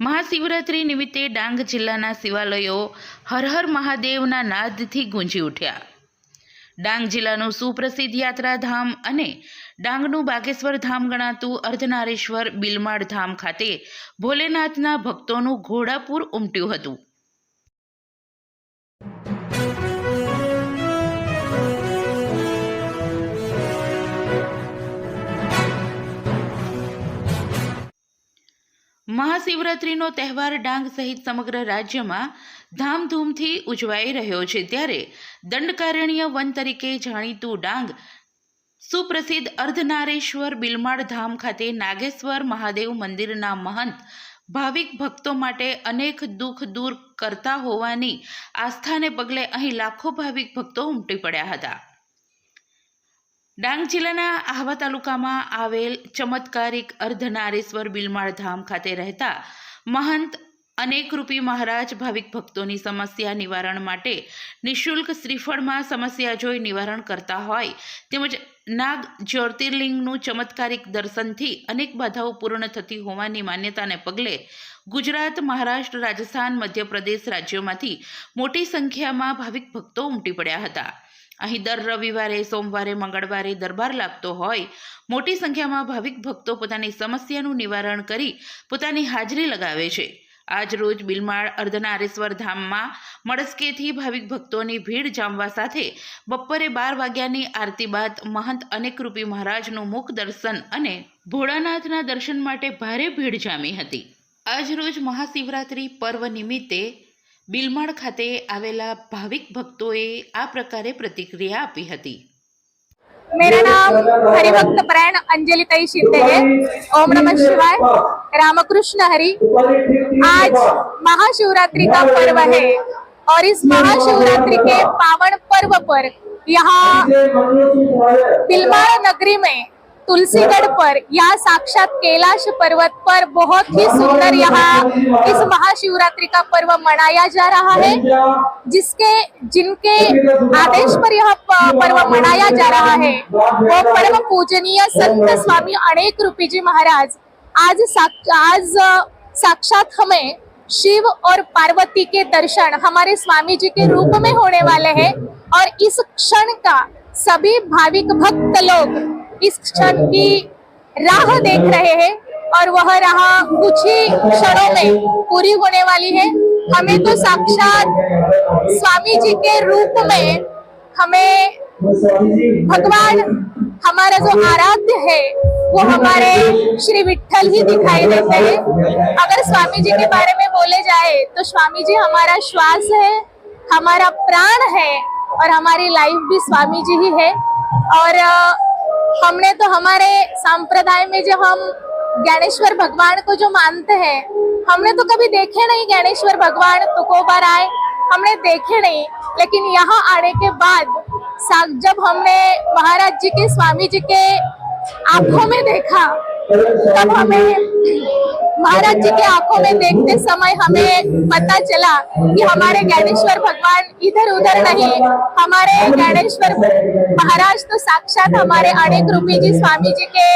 મહાશિવરાત્રિ નિમિત્તે ડાંગ જિલ્લાના શિવાલયો હર હર મહાદેવના નાદથી ગુંજી ઉઠ્યા. ડાંગ જિલ્લાનું સુપ્રસિદ્ધ યાત્રાધામ અને ડાંગનું બાગેશ્વર ધામ ગણાતું અર્ધનારેશ્વર બિલમાળ ધામ ખાતે ભોલેનાથના ભક્તોનું ઘોડાપૂર ઉમટ્યું હતું. મહાશિવરાત્રિનો તહેવાર ડાંગ સહિત સમગ્ર રાજ્યમાં ધામધૂમથી ઉજવાઈ રહ્યો છે. ત્યારે દંડકારણ્ય વન તરીકે જાણીતું ડાંગ સુપ્રસિદ્ધ અર્ધનારેશ્વર બિલમાળ ધામ ખાતે નાગેશ્વર મહાદેવ મંદિરના મહંત ભાવિક ભક્તો માટે અનેક દુઃખ દૂર કરતા હોવાની આસ્થાને પગલે અહીં લાખો ભાવિક ભક્તો ઉમટી પડ્યા હતા. ડાંગ જિલ્લાના આહવા તાલુકામાં આવેલ ચમત્કારિક અર્ધનારેશ્વર બિલમાળ ધામ ખાતે રહેતા મહંત અનેકરૂપી મહારાજ ભાવિક ભક્તોની સમસ્યા નિવારણ માટે નિઃશુલ્ક શ્રીફળમાં સમસ્યા જોઈ નિવારણ કરતા હોય તેમજ નાગ જ્યોતિર્લિંગનું ચમત્કારિક દર્શનથી અનેક બાધાઓ પૂર્ણ થતી હોવાની માન્યતાને પગલે ગુજરાત, મહારાષ્ટ્ર, રાજસ્થાન, મધ્યપ્રદેશ રાજ્યોમાંથી મોટી સંખ્યામાં ભાવિક ભક્તો ઉમટી પડ્યા હતા. અહીં દર રવિવારે, સોમવારે, મંગળવારે દરબાર લાગતો હોય. મોટી સંખ્યામાં ભાવિક ભક્તો પોતાની સમસ્યાનું નિવારણ કરી પોતાની હાજરી લગાવે છે. આજ રોજ બિલમાળ અર્ધનારેશ્વર ધામમાં મળસ્કેથી ભાવિક ભક્તોની ભીડ જામવા સાથે બપોરે બાર વાગ્યાની આરતી બાદ મહંત અનેકરૂપી મહારાજનું મુખ દર્શન અને ભોળાનાથના દર્શન માટે ભારે ભીડ જામી હતી. આજ રોજ મહાશિવરાત્રિ પર્વ નિમિત્તે બિલમાળ ખાતે આવેલા ભાવિક ભક્તોએ આ પ્રકારે પ્રતિક્રિયા આપી હતી मेरा नाम हरिभक्त परायण अंजलि तई शिंदे है ओम नमः शिवाय रामकृष्ण हरि आज महाशिवरात्रि का पर्व है और इस महाशिवरात्रि के पावन पर्व पर यहाँ बिलमाड़ नगरी में तुलसीगढ़ पर यहाँ साक्षात कैलाश पर्वत पर बहुत ही सुंदर यहाँ इस महाशिवरात्रि का पर्व मनाया जा रहा है जिसके जिनके आदेश पर यह प- पर्व मनाया जा रहा है वो परम पूजनीय संत स्वामी अनेक रूपी जी महाराज आज साक्ष- आज अ, साक्षात हमें शिव और पार्वती के दर्शन हमारे स्वामी जी के रूप में होने वाले हैं और इस क्षण का सभी भाविक भक्त लोग इस क्षण की राह देख रहे हैं और वह राह कुछ ही क्षणों में पूरी होने वाली है हमें तो साक्षात स्वामी जी के रूप में हमें भगवान हमारा जो आराध्य है वो हमारे श्री विठल ही दिखाई देते हैं अगर स्वामी जी के बारे में बोले जाए तो स्वामी जी हमारा श्वास है हमारा प्राण है और हमारी लाइफ भी स्वामी जी ही है और अ, हमने तो हमारे संप्रदाय में जो हम ज्ञानेश्वर भगवान को जो मानते हैं, हमने तो कभी देखे नहीं ज्ञानेश्वर भगवान तो को बार आए। हमने देखे नहीं। लेकिन यहाँ आने के बाद जब हमने महाराज जी के, स्वामी जी के आँखों में देखा, तब हमें महाराज जी के आंखों में देखते समय हमें पता चला कि हमारे ज्ञानेश्वर भगवान इधर उधर नहीं हमारे ज्ञानेश्वर महाराज तो साक्षात हमारे अनेक रूपी जी स्वामी जी के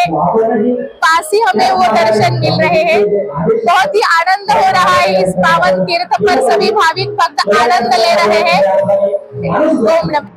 पास ही हमें वो दर्शन मिल रहे हैं बहुत ही आनंद हो रहा है इस पावन तीर्थ पर सभी भाविक भक्त आनंद ले रहे हैं ओम नमः